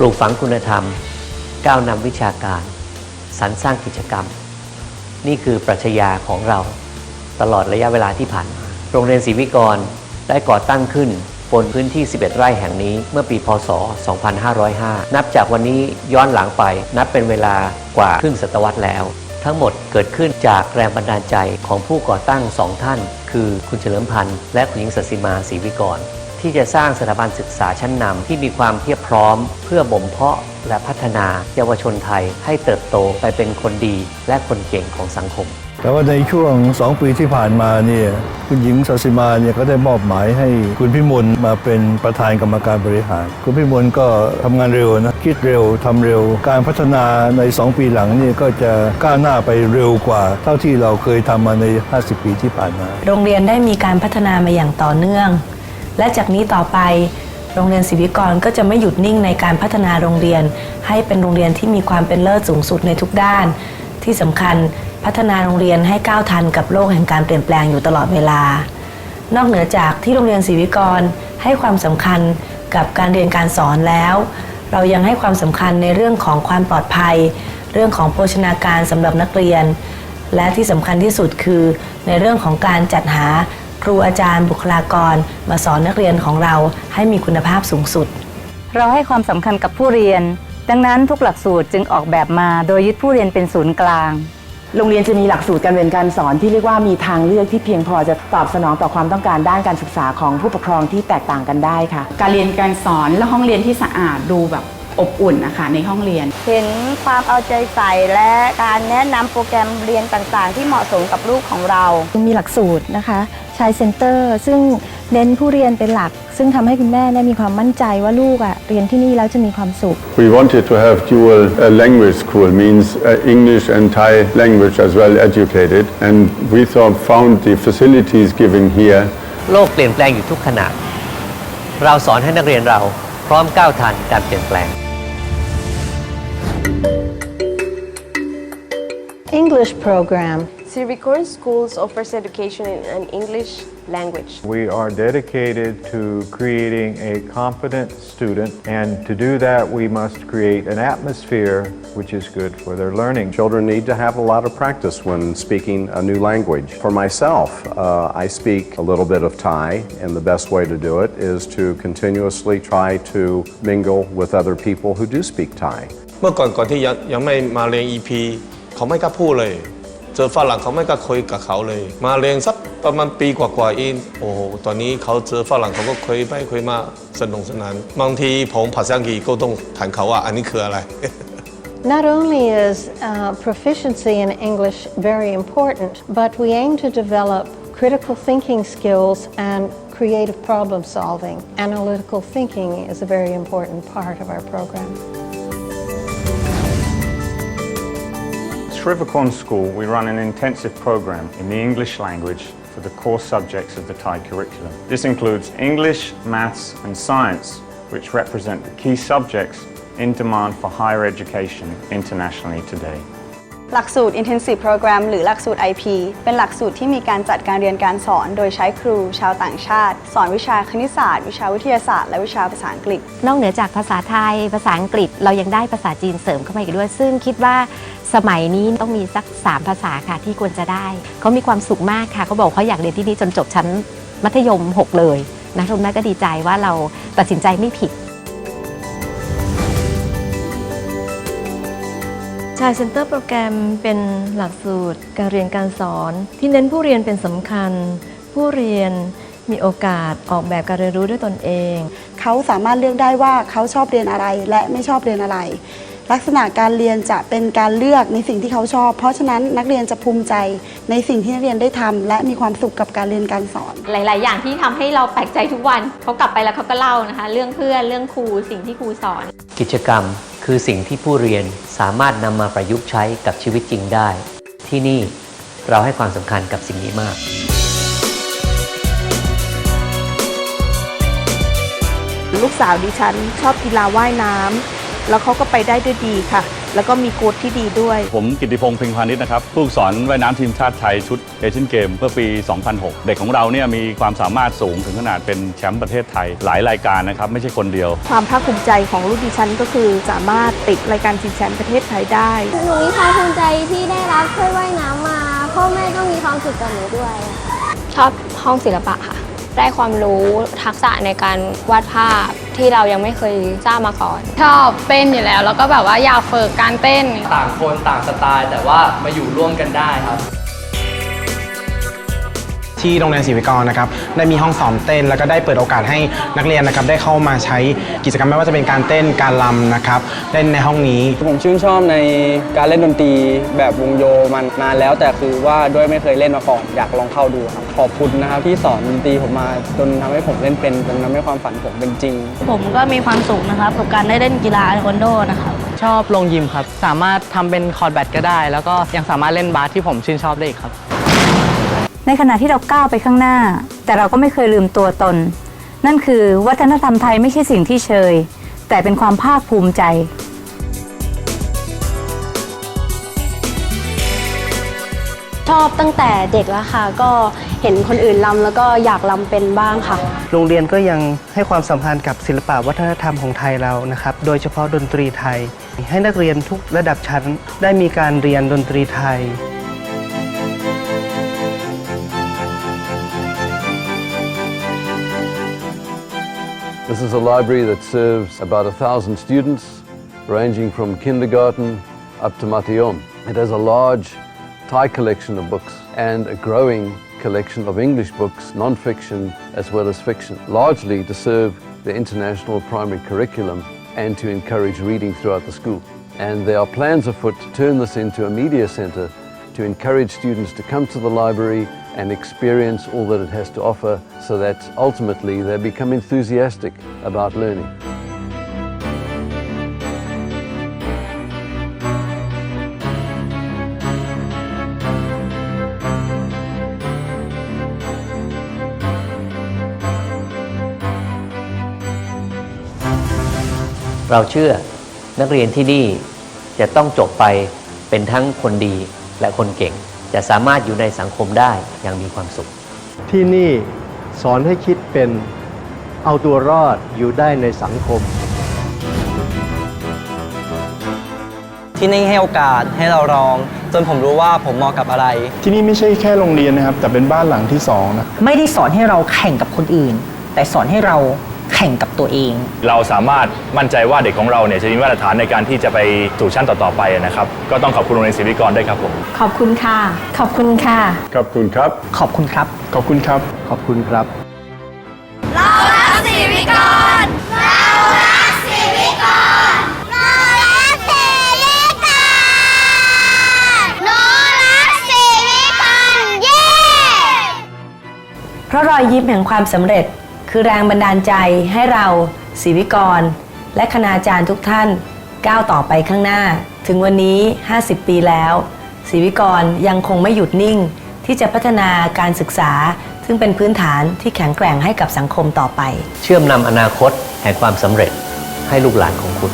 ปลูกฝังคุณธรรม ก้าวนำวิชาการ สรรสร้างกิจกรรม นี่คือปรัชญาของเราตลอดระยะเวลาที่ผ่านมา โรงเรียนศรีวิกรได้ก่อตั้งขึ้นบนพื้นที่ 11 ไร่แห่งนี้เมื่อปี พศ 2505 นับจากวันนี้ย้อนหลังไปนับเป็นเวลากว่าครึ่งศตวรรษแล้ว ทั้งหมดเกิดขึ้นจากแรงบันดาลใจของผู้ก่อตั้งสองท่าน คือคุณเฉลิมพันธ์และคุณหญิงสศิมาศรีวิกร ที่จะสร้างสถาบันศึกษาชั้นนำที่มีความเพียบ พร้อมเพื่อบ่มเพาะและพัฒนาเยาวชนไทยให้เติบโตไปเป็นคนดีและคนเก่งของสังคม แต่ว่าในช่วง 2 ปีที่ผ่านมาเนี่ยคุณหญิงสศิมาเนี่ยก็ได้มอบหมายให้คุณพิมลมาเป็นประธานกรรมการบริหาร คุณพิมลก็ทำงานเร็วนะคิดเร็วทำเร็ว การพัฒนาใน 2 ปีหลังเนี่ยก็จะก้าวหน้าไปเร็วกว่า เท่าที่เราเคยทำมาใน 50 ปีที่ผ่านมา โรงเรียนได้มีการพัฒนามาอย่างต่อเนื่อง และจากนี้ต่อไป โรงเรียนศิวิกรก็จะไม่หยุดนิ่งในการพัฒนาโรงเรียน ให้เป็นโรงเรียนที่มีความเป็นเลิศสูงสุดในทุกด้าน ที่สำคัญพัฒนาโรงเรียนให้ก้าวทันกับโลกแห่งการเปลี่ยนแปลงอยู่ตลอดเวลา นอกเหนือจากที่โรงเรียนศิวิกรให้ความสำคัญกับการเรียนการสอนแล้ว เรายังให้ความสำคัญในเรื่องของความปลอดภัย เรื่องของโภชนาการสำหรับนักเรียน และที่สำคัญที่สุดคือในเรื่องของการจัดหา รูอาจารย์บุคลากร มาสอนนักเรียนของเราให้มีคุณภาพสูงสุด เราให้ความสำคัญกับผู้เรียน ดังนั้นทุกหลักสูตรจึงออกแบบมาโดยยึดผู้เรียนเป็นศูนย์กลาง โรงเรียนจะมีหลักสูตรการเรียนการสอนที่เรียกว่ามีทางเลือกที่เพียงพอจะตอบสนองต่อความต้องการด้านการศึกษาของผู้ปกครองที่แตกต่างกันได้ค่ะ การเรียนการสอนและห้องเรียนที่สะอาดดูแบบ อบอุ่นนะคะในห้องเรียน เห็นความเอาใจใส่และการแนะนำโปรแกรมเรียนต่างๆ ที่เหมาะสมกับลูกของเรา มีหลักสูตรนะคะชายเซ็นเตอร์ซึ่งเน้นผู้เรียนเป็นหลัก ซึ่งทำให้คุณแม่เนี่ยมีความมั่นใจว่าลูกอะเรียนที่นี่แล้วจะมีความสุข We wanted to have dual uh, language school, means uh, English and Thai language as well educated. And we thought, found the facilities given here โลกเปลี่ยนแปลงอยู่ทุกขณะ เราสอนให้นักเรียนเราพร้อมก้าวทันการเปลี่ยนแปลง English program Sirvicorn Schools offers education in an English language. We are dedicated to creating a confident student, and to do that, we must create an atmosphere which is good for their learning. Children need to have a lot of practice when speaking a new language. For myself, uh, I speak a little bit of Thai, and the best way to do it is to continuously try to mingle with other people who do speak Thai. เมื่อก่อนก่อนที่ยังยังไม่มาเรียน EP เขาไม่กล้าพูดเลย เจอฝรั่งเขาไม่กล้าคุยกับเขาเลย มาเรียนสักประมาณปีกว่าๆเองโอ้โหตอนนี้เขาเจอฝรั่งเขาก็คุยไปคุยมาสนุกสนานบางทีผมภาษาอังกฤษก็ต้องถามเขาว่าอันนี้คืออะไร Not only is uh, proficiency in English very important, but we aim to develop critical thinking skills and creative problem solving. Analytical thinking is a very important part of our program. Shrivacon School, we run an intensive program in the English language for the core subjects of the Thai curriculum. This includes English, maths, and science, which represent the key subjects in demand for higher education internationally today. หลักสูตร Intensive Program หรือหลักสูตร IP เป็นหลักสูตรที่มีการจัดการเรียนการสอน โดยใช้ครูชาวต่างชาติ สอนวิชาคณิตศาสตร์ วิชาวิทยาศาสตร์ และวิชาภาษาอังกฤษ นอกเหนือจากภาษาไทย ภาษาอังกฤษ เรายังได้ภาษาจีนเสริมเข้ามาอีกด้วย ซึ่งคิดว่าสมัยนี้ต้องมีสัก 3 ภาษาค่ะที่ควรจะได้ เขามีความสุขมากค่ะ เขาบอกเขาอยากเรียนที่นี่จนจบชั้นมัธยม 6 เลยนะคุณแม่ก็ดีใจว่าเราตัดสินใจไม่ผิด ชายเซ็นเตอร์โปรแกรมเป็นหลักสูตรการเรียนการสอน ที่เน้นผู้เรียนเป็นสำคัญ ผู้เรียนมีโอกาสออกแบบการเรียนรู้ด้วยตนเอง เขาสามารถเลือกได้ว่าเขาชอบเรียนอะไรและไม่ชอบเรียนอะไร ลักษณะการเรียนจะเป็นการเลือกในสิ่งที่เขาชอบ เพราะฉะนั้นนักเรียนจะภูมิใจในสิ่งที่นักเรียนได้ทำและมีความสุขกับการเรียนการสอน หลาย ๆ อย่างที่ทำให้เราแปลกใจทุกวันเขากลับไปแล้วเขาก็เล่านะคะ เรื่องเพื่อนเรื่องครูสิ่งที่ครูสอน กิจกรรม คือสิ่งที่ผู้เรียนสามารถนำมาประยุกต์ใช้กับชีวิตจริงได้ ที่นี่เราให้ความสำคัญกับสิ่งนี้มาก ลูกสาวดิฉันชอบกีฬาว่ายน้ำแล้วเขาก็ไปได้ด้วยดีค่ะแล้วก็มีโค้ชที่ดีด้วย ผมกิติพงษ์เพ็งพาณิชย์นะครับ ผู้ฝึกสอนว่ายน้ำทีมชาติไทยชุดเอเชียนเกมเมื่อปี 2006 เด็กของเราเนี่ยมีความสามารถสูงถึงขนาดเป็นแชมป์ประเทศไทย หลายรายการนะครับ ไม่ใช่คนเดียว ความภาคภูมิใจของลูกดิฉันก็คือสามารถติดรายการชิงแชมป์ประเทศไทยได้ หนูมีความภูมิใจที่ได้รับถ้วยว่ายน้ำมา พ่อแม่ก็มีความสุขกับหนูด้วย ชอบห้องศิลปะค่ะ ได้ความรู้ทักษะในการวาดภาพ ที่เรายังไม่เคยทราบมาก่อน ชอบเต้นอยู่แล้ว แล้วก็แบบว่าอยากฝึกการเต้น ต่างคนต่างสไตล์ แต่ว่ามาอยู่ร่วมกันได้ครับ ที่โรงเรียนศรีวิกรนะครับได้มีห้องซ้อมเต้น แล้วก็ได้เปิดโอกาสให้นักเรียนนะครับได้เข้ามาใช้กิจกรรมไม่ว่าจะเป็นการเต้นการรำนะครับเล่นในห้องนี้ ผมชื่นชอบในการเล่นดนตรีแบบวงโยมันนานแล้ว แต่คือว่าด้วยไม่เคยเล่นมาก่อนอยากลองเข้าดูครับขอบคุณนะครับที่สอนดนตรีผมมาจนทำให้ผมเล่นเป็นจนทำให้ความฝันผมเป็นจริง ผมก็มีความสุขนะครับกับการได้เล่นกีฬาเทควันโดนะครับชอบลงยิมครับ สามารถทำเป็นคอร์ดแบดก็ได้ แล้วก็ยังสามารถเล่นบาสที่ผมชื่นชอบได้อีกครับ ในขณะที่เราก้าวไปข้างหน้า แต่เราก็ไม่เคยลืมตัวตน นั่นคือวัฒนธรรมไทยไม่ใช่สิ่งที่เชย แต่เป็นความภาคภูมิใจชอบตั้งแต่เด็กแล้วค่ะ ก็เห็นคนอื่นลำแล้วก็อยากลำเป็นบ้างค่ะ โรงเรียนก็ยังให้ความสำคัญกับศิลปะวัฒนธรรมของไทยเรานะครับ โดยเฉพาะดนตรีไทย ให้นักเรียนทุกระดับชั้นได้มีการเรียนดนตรีไทย This is a library that serves about a thousand students, ranging from kindergarten up to Matayom. It has a large Thai collection of books and a growing collection of English books, non-fiction as well as fiction, largely to serve the international primary curriculum and to encourage reading throughout the school. And there are plans afoot to turn this into a media centre to encourage students to come to the library and experience all that it has to offer so that ultimately they become enthusiastic about learning. เราเชื่อนักเรียนที่นี่จะต้องจบไปเป็นทั้งคนดีและคนเก่ง จะสามารถอยู่ในสังคมได้อย่างมีความสุข ที่นี่สอนให้คิดเป็นเอาตัวรอดอยู่ได้ในสังคม ที่นี่ให้โอกาสให้เราลอง จนผมรู้ว่าผมเหมาะกับอะไร ที่นี่ไม่ใช่แค่โรงเรียนนะครับ แต่เป็นบ้านหลังที่สองนะ ไม่ได้สอนให้เราแข่งกับคนอื่น แต่สอนให้เรา แข่งกับตัวเอง เราสามารถมั่นใจว่าเด็กของเราเนี่ยจะมีมาตรฐานในการที่จะไปสู่ชั้นต่อๆไปนะครับก็ต้องขอบคุณโรงเรียนศรีวิกรด้วยครับผมขอบคุณค่ะ ขอบคุณค่ะ ขอบคุณครับ ขอบคุณครับ ขอบคุณครับ ขอบคุณครับ เรารักสีวิกรเรารักสีวิกรเรารักสีวิกรหนูรักสีวิกรเย้เพราะรอยยิ้มแห่งความสำเร็จ คือแรงบันดาลใจให้เราศิวิกร และคณาจารย์ทุกท่านก้าวต่อไปข้างหน้า ถึงวันนี้ 50 ปีแล้วศิวิกรยังคงไม่หยุดนิ่ง ที่จะพัฒนาการศึกษา ซึ่งเป็นพื้นฐานที่แข็งแกร่งให้กับสังคมต่อไป เชื่อมนำอนาคตแห่งความสำเร็จให้ลูกหลานของคุณ